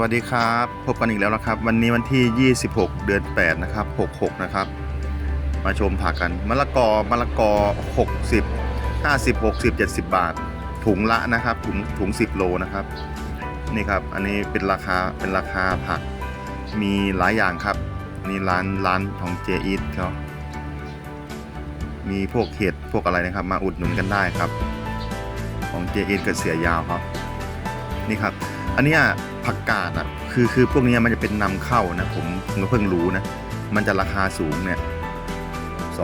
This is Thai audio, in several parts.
สวัสดีครับพบกันอีกแล้วนะครับ วันนี้วันที่ 26 เดือน 8 นะครับ 66 นะครับ มาชมผักกันมะละกอมะละกอ 60 50 60 70 บาท ถุงละนะครับ ถุงถุง 10 โลนะครับ นี่ครับ อันนี้เป็นราคาเป็นราคาผัก มีหลายอย่างครับนี่ร้านร้านของเจอีทเขามีพวกเห็ดพวกอะไรนะครับ มาอุดหนุนกันได้ครับ ของเจอีทกับเสียยาวครับ นี่ครับ อันนี้ ผักกาดอะคือคือพวกนี้มันจะเป็นนำเข้านะ ผมผมก็เพิ่งรู้นะ มันจะราคาสูงเนี่ย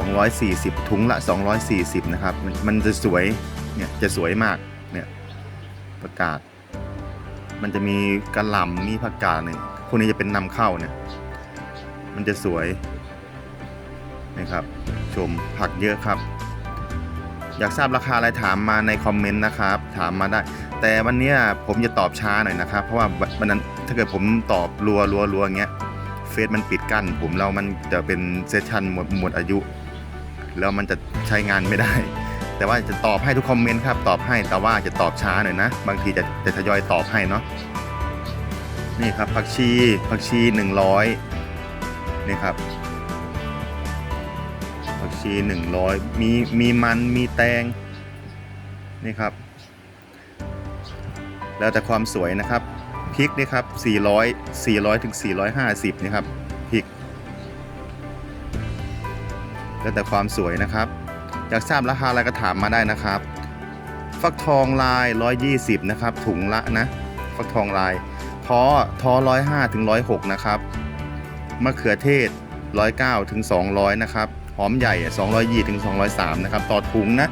240 ถุงละ 240 นะครับ มันจะสวย เนี่ย จะสวยมาก เนี่ยผักกาด มันจะมีกระหล่ำมีผักกาดเนี่ยพวกนี้จะเป็นนำเข้าเนี่ย มันจะสวยนะครับ ชมผักเยอะครับ อยากทราบราคาอะไรถามมาในคอมเมนต์นะครับ ถามมาได้ แต่วันนี้ผมจะตอบช้าหน่อยนะครับ เพราะว่าวันนั้นถ้าเกิดผมตอบรัวรัวรัวอย่างเงี้ยเฟซมันปิดกั้น ผมแล้วมันจะเป็นเซสชันหมดหมดอายุ แล้วมันจะใช้งานไม่ได้ แต่ว่าจะตอบให้ทุกคอมเมนต์ครับ ตอบให้แต่ว่าจะตอบช้าหน่อยนะ บางทีจะจะทยอยตอบให้เนาะนี่ครับผักชีผักชี 100นี่ครับ ผักชี100มีมีมันมีแตงนี่ครับ แล้วแต่ความสวยนะครับพริกนี่ครับ400 400ถึง450นี่ครับพริก แล้วแต่ความสวยนะครับอยากทราบราคาอะไรก็ถามมาได้นะครับ ฟักทองลาย 120 นะครับ ถุงละนะ ฟักทองลายท้อท้อ105ถึง106 นะครับมะเขือเทศ 109ถึง200 นะครับ หอมใหญ่220ถึง203 นะครับ ต่อถุงนะ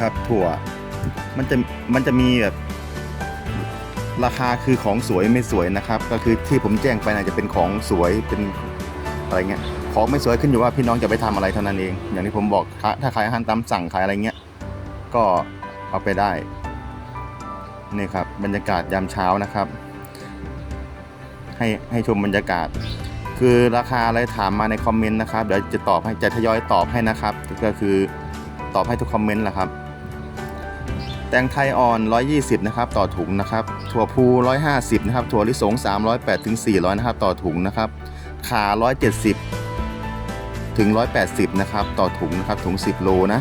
ครับถั่ว มันจะ มันจะมีแบบ ราคาคือของสวยไม่สวยนะครับ ก็คือที่ผมแจ้งไปนะจะเป็นของสวยเป็นอะไรเงี้ย ของไม่สวยขึ้นอยู่ว่าพี่น้องจะไปทำอะไรเท่านั้นเอง อย่างที่ผมบอกถ้าถ้าขายอาหารตามสั่งขายอะไรเงี้ย ก็เอาไปได้ นี่ครับบรรยากาศยามเช้านะครับ ให้ให้ชมบรรยากาศ คือราคาอะไรถามมาในคอมเมนต์นะครับเดี๋ยวจะตอบให้จะทยอยตอบให้นะครับ ก็คือตอบให้ทุกคอมเมนต์แหละครับ แตงไทยอ่อน 120 นะครับ ต่อถุงนะครับ ถั่วพู 150 นะครับ ถั่วลิสง 308ถึง400 นะครับ ต่อถุงนะครับ ขา 170 ถึง 180 นะครับ ต่อถุงนะครับ ถุง 10 โลนะ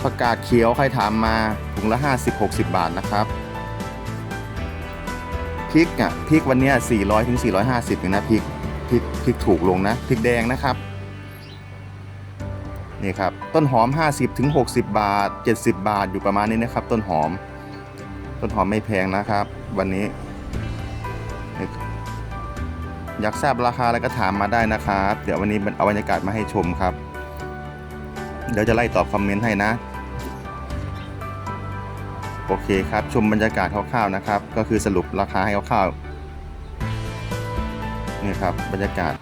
ผักกาดเขียวใครถามมาถุงละ 50-60 บาทนะครับพริกอะพริกวันนี้400ถึง450เองนะพริก พริกพริกถูกลงนะพริกแดงนะครับนี่ครับต้นหอม 50ถึง60บาท 70 บาทอยู่ประมาณนี้นะครับ ต้นหอม ต้นหอมไม่แพงนะครับ วันนี้ อยากทราบราคาอะไรก็ถามมาได้นะครับ เดี๋ยววันนี้เอาบรรยากาศมาให้ชมครับ เดี๋ยวจะไล่ตอบคอมเมนต์ให้นะโอเคครับชมบรรยากาศคร่าวๆนะครับ ก็คือสรุปราคาให้คร่าวๆ นี่ครับบรรยากาศ